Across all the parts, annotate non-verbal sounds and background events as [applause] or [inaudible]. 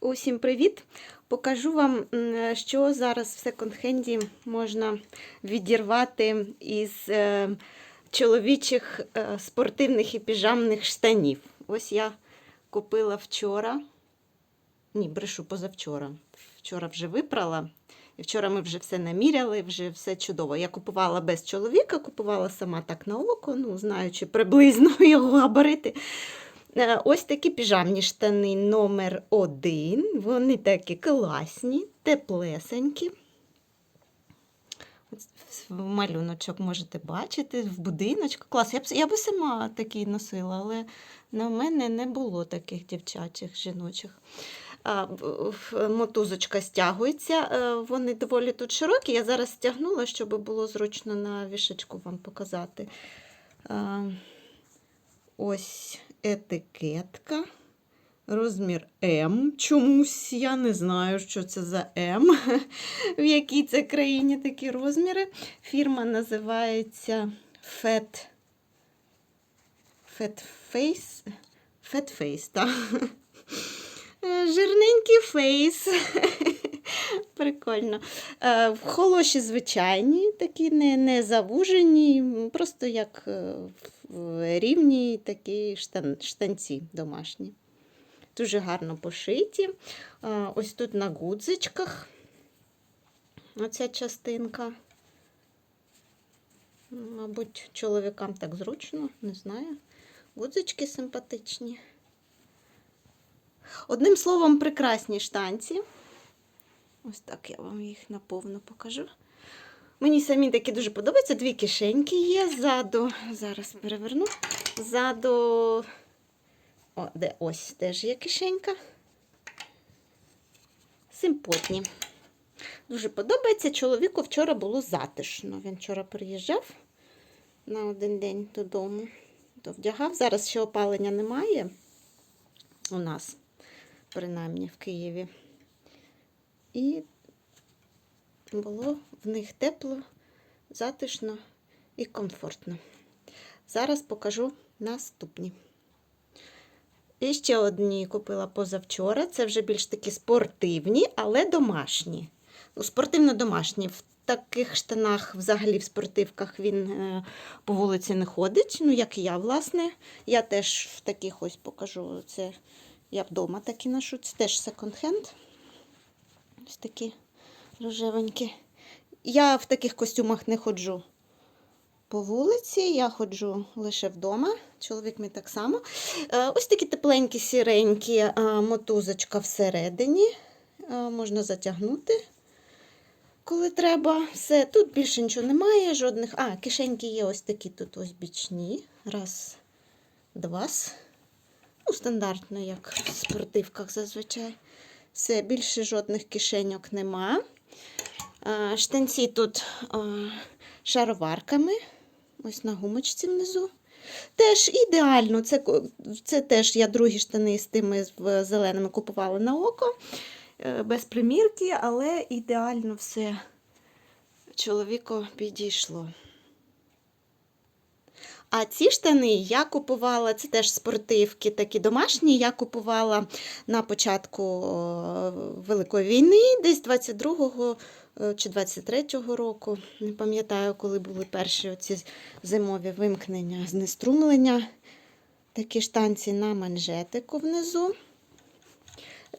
Усім привіт! Покажу вам, що зараз в секонд-хенді можна відірвати із е, чоловічих е, спортивних і піжамних штанів. Ось я купила вчора. Ні, брешу позавчора. Вчора вже випрала. І вчора ми вже все наміряли, вже все чудово. Я купувала без чоловіка, купувала сама так на око, ну, знаючи приблизно [laughs] його габарити. Е, Ось такі піжамні штани номер один. Вони такі класні, теплесенькі. Малюночок можете бачити в будиночку. Клас. Я б, я би сама такі носила, але на мене не було таких дівчачих, жіночих. А, мотузочка стягується. е, Вони доволі тут широкі. Я зараз стягнула, щоб було зручно на вішечку вам показати. А, Ось етикетка. Розмір М. Чомусь я не знаю, що це за М, [laughs] в якій це країні такі розміри. Фірма називається Fat, Fat Face. Fat Face, так. [laughs] Жирненький фейс. [laughs] Прикольно. Е, Холоші звичайні, такі не, не завужені, просто як е, рівні такі штан, штанці домашні. Дуже гарно пошиті. Ось тут на гудзичках оця частинка. Мабуть, чоловікам так зручно, не знаю. Гудзички симпатичні. Одним словом, прекрасні штанці. Ось так я вам їх наповно покажу. Мені самі такі дуже подобаються. Дві кишеньки є ззаду. Зараз переверну. Ззаду. О, де ось теж є кишенька. Симпотні. Дуже подобається. Чоловіку вчора було затишно. Він вчора приїжджав на один день додому, то вдягав. Зараз ще опалення немає у нас, принаймні в Києві. І було в них тепло, затишно і комфортно. Зараз покажу наступні. І ще одні купила позавчора. Це вже більш такі спортивні, але домашні. Ну, спортивно-домашні. В таких штанах, взагалі, в спортивках він е, по вулиці не ходить. Ну, як і я, власне. Я теж в таких ось покажу. Це я вдома такі ношу. Це теж секонд-хенд. Ось такі рожевенькі. Я в таких костюмах не ходжу по вулиці, я ходжу лише вдома. Чоловік мій так само. Е, Ось такі тепленькі, сіренькі, е, мотузочка всередині. Е, Можна затягнути, коли треба. Все. Тут більше нічого немає, жодних. А, кишеньки є ось такі тут ось бічні. Раз, два. Ну, стандартно, як в спортивках зазвичай. Все, більше жодних кишеньок нема. А, Штанці тут шароварками. Ось на гумочці внизу. Теж ідеально. Це, це теж я другі штани з тими зеленими купувала на око. е, Без примірки, але ідеально все чоловіку підійшло. А ці штани я купувала, це теж спортивки, такі домашні. Я купувала на початку Великої війни, десь 22-го е, чи 23-го року. Не пам'ятаю, коли були перші оці зимові вимкнення, знеструмлення. Такі штанці на манжетику внизу.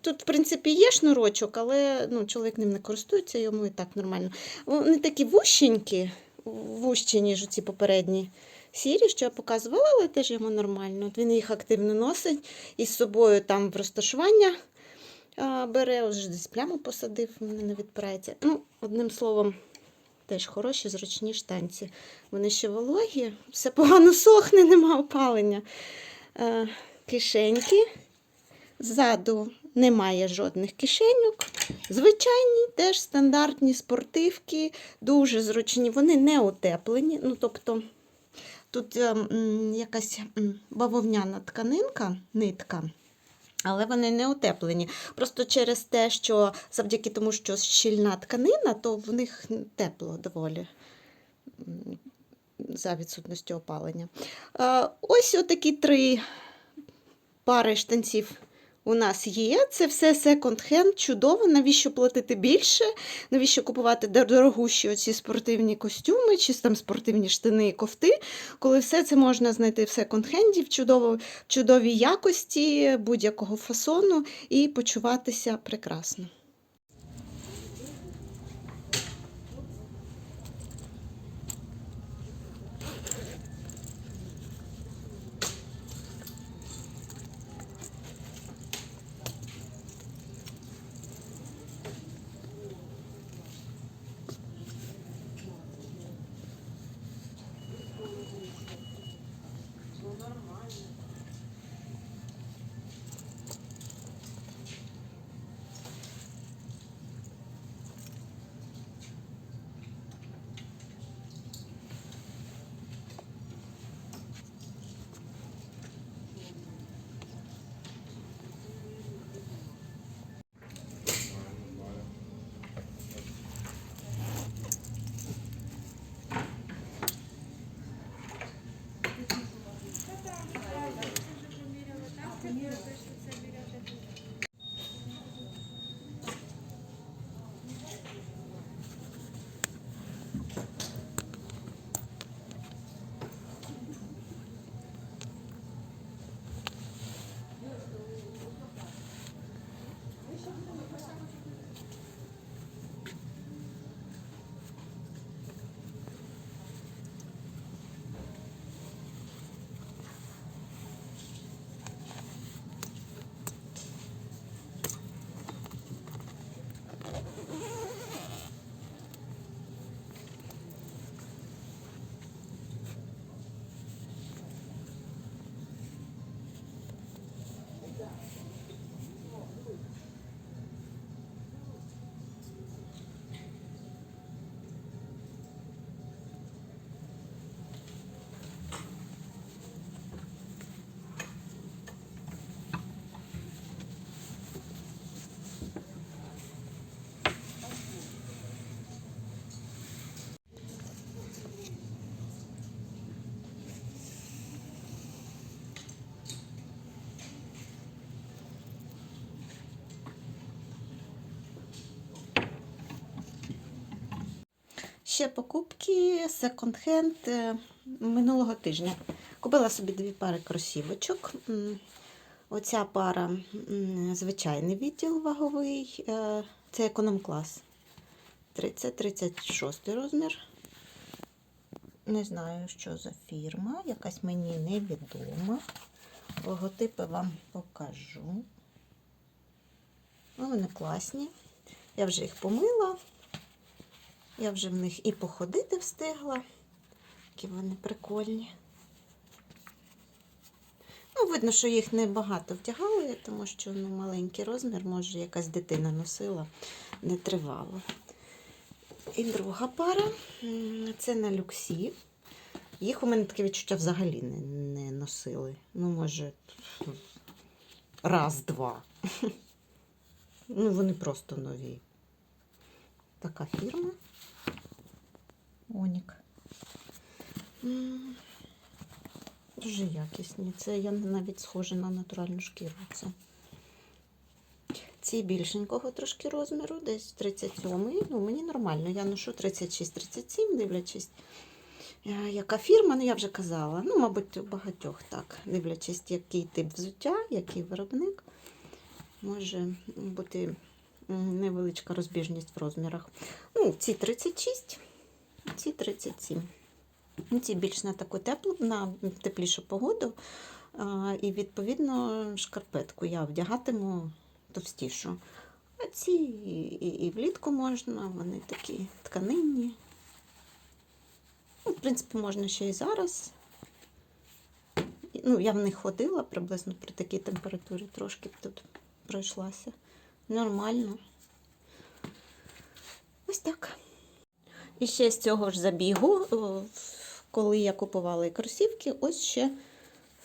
Тут, в принципі, є шнурочок, але ну, чоловік ним не користується, йому і так нормально. Вони такі вущенькі, вущі, ніж ці попередні сірі, що я показувала, але теж йому нормально. От Він їх активно носить і з собою там в розташування бере, ось десь пляму посадив, мене не відпирається. Ну, одним словом, теж хороші, зручні штанці. Вони ще вологі, все погано сохне, нема опалення. Кишеньки. Ззаду немає жодних кишеньок. Звичайні, теж стандартні спортивки, дуже зручні. Вони не утеплені. Ну, тобто, тут е, м, якась бавовняна тканинка, нитка. Але вони не утеплені. Просто через те, що завдяки тому, що щільна тканина, то в них тепло доволі за відсутністю опалення. Е, Ось отакі три пари штанців у нас є. Це все секонд-хенд, чудово. Навіщо платити більше? Навіщо купувати дор- дорогущі оці спортивні костюми, чи там спортивні штани і кофти, коли все це можна знайти в секонд-хенді в чудово, чудовій якості будь-якого фасону і почуватися прекрасно. Ще покупки секонд-хенд е, минулого тижня. Купила собі дві пари кросівочок. Оця пара звичайний відділ ваговий, е, це економ-клас. 30-36 розмір. Не знаю, що за фірма, якась мені невідома. Логотипи вам покажу. Вони класні. Я вже їх помила. Я вже в них і походити встигла. Які вони прикольні. Ну, видно, що їх не багато вдягали, тому що ну, маленький розмір, може, якась дитина носила, не тривало. І друга пара це на люксі. Їх у мене таке відчуття взагалі не, не носили. Ну, може, раз-два. [laughs] Ну, вони просто нові. Така фірма. Онік. Дуже якісні. Це я навіть схожа на натуральну шкіру. Це. Ці більшенького трошки розміру, десь 37 Ну, мені нормально. Я ношу 36-37, дивлячись, е, яка фірма, ну я вже казала. Ну, мабуть, у багатьох так. Дивлячись, який тип взуття, який виробник. Може бути невеличка розбіжність в розмірах. Ну, ці 36, ці 37. Ну, Ці більш на таку теплу, на теплішу погоду. І, відповідно, шкарпетку я вдягатиму товстішу. А ці і, і, влітку можна, вони такі тканинні. Ну, в принципі, можна ще і зараз. Ну, я в них ходила приблизно при такій температурі, трошки тут пройшлася. Нормально. Ось так. І ще з цього ж забігу, коли я купувала і кросівки, ось ще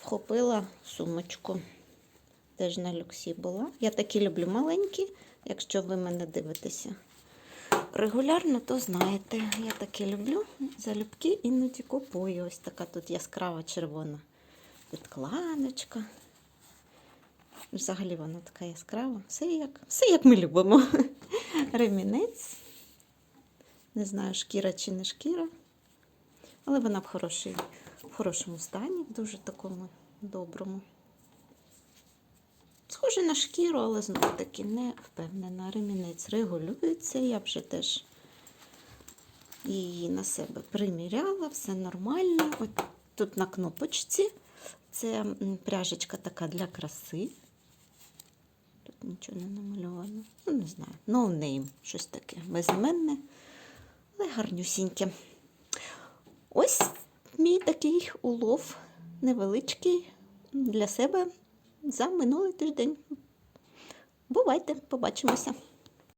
вхопила сумочку. Теж на люксі була. Я такі люблю маленькі, якщо ви мене дивитеся регулярно, то знаєте, я такі люблю. Залюбки іноді купую. Ось така тут яскрава червона підкладочка. Взагалі вона така яскрава. Все як, все як ми любимо. [laughs] Ремінець. Не знаю, шкіра чи не шкіра. Але вона в, хорошій, в хорошому стані, в дуже такому доброму. Схоже на шкіру, але знову таки не впевнена. Ремінець регулюється. Я вже теж її на себе приміряла, все нормально. От тут на кнопочці. Це пряжечка така для краси. Тут нічого не намальовано. Ну, не знаю. No name, щось таке. Безіменне, але гарнюсіньке. Ось мій такий улов невеличкий для себе за минулий тиждень. Бувайте, побачимося.